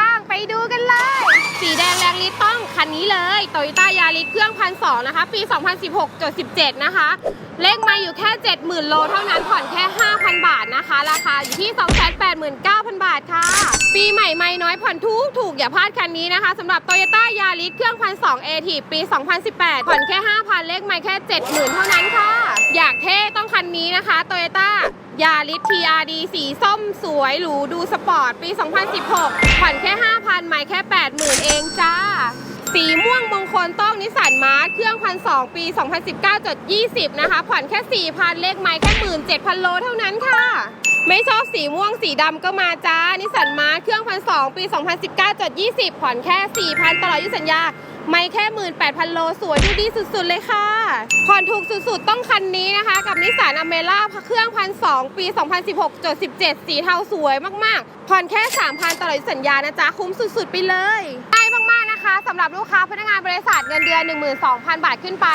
บ้างไปดูกันเลย สีแดงแรงลิตต้องคันนี้เลยโตโยต้ายาริสเครื่องพันสองนะคะ ปี 2016จด17 นะคะ เลขมาอยู่แค่ 70,000 โลเท่านั้นผ่อนแค่ 5,000 บาทนะคะ ราคาอยู่ที่ 289,000 บาทค่ะ ปีใหม่ไม่น้อยผ่อนทุกถูกอย่าพลาดคันนี้นะคะสำหรับโตโยต้ายาริสเครื่องพันสองเอทีปี 2018 ผ่อนแค่ 5,000 เลขมาแค่ 70,000 เท่านั้นค่ะ อยากเท่ต้องคันนี้นะคะโตโยต้า ริส TRD สีส้มสวยหรูดูสปอร์ตปี 2016 ผ่อนแค่ 5,000ใหม่แค่ 80,000 เองจ้า สีม่วงมงคลต้องนิสสันมาร์ทเครื่องพันสปี 2019จด20 นะคะ ผ่อนแค่ 4,000 เลขไม้แค่ 17,000 โลเท่านั้นค่ะ ไม่ชอบสีม่วงสีดำก็มาจ้านิสสันมาร์ทเครื่องพันสปี 2019จด20 ผ่อนแค่ 4,000 ตลอดอายุสัญญา ไม่แค่ 18,000 โลสวยดูดีสุดๆ เลยค่ะผ่อนถูกสุดๆ ต้องคันนี้นะคะ กับนิสสันอเมร่าเครื่องพันสปี 2016.17 สีเทาสวยมากๆ ผ่อนแค่ 3,000 ตลอดสัญญานะจ๊ะ คุ้มสุดๆ ไปเลยได้มากๆนะคะสำหรับลูกค้าพนักงานบริษัทเงินเดือน 12,000 บาทขึ้นไป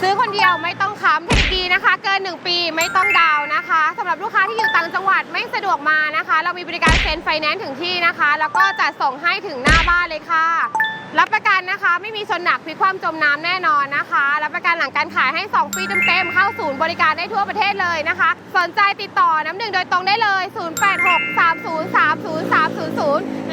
ซื้อคนเดียวไม่ต้องค้ำผลิตดีนะคะ เกิน 1 ปีไม่ต้องดาวน์นะคะสำหรับลูกค้าที่อยู่ต่างจังหวัดไม่สะดวกมานะคะ เรามีบริการเซ็นไฟแนนซ์ถึงที่นะคะ แล้วก็จะส่งให้ถึงหน้าบ้านเลยค่ะ รับประกันนะคะ ไม่มีชนหนักพลิกความจมน้ำแน่นอนนะคะ รับประกันหลังการขายให้ 2 ปีเต็มๆเข้าศูนย์บริการได้ทั่วประเทศเลยนะคะ สนใจติดต่อน้ำหนึ่งโดยตรงได้เลย 0863030300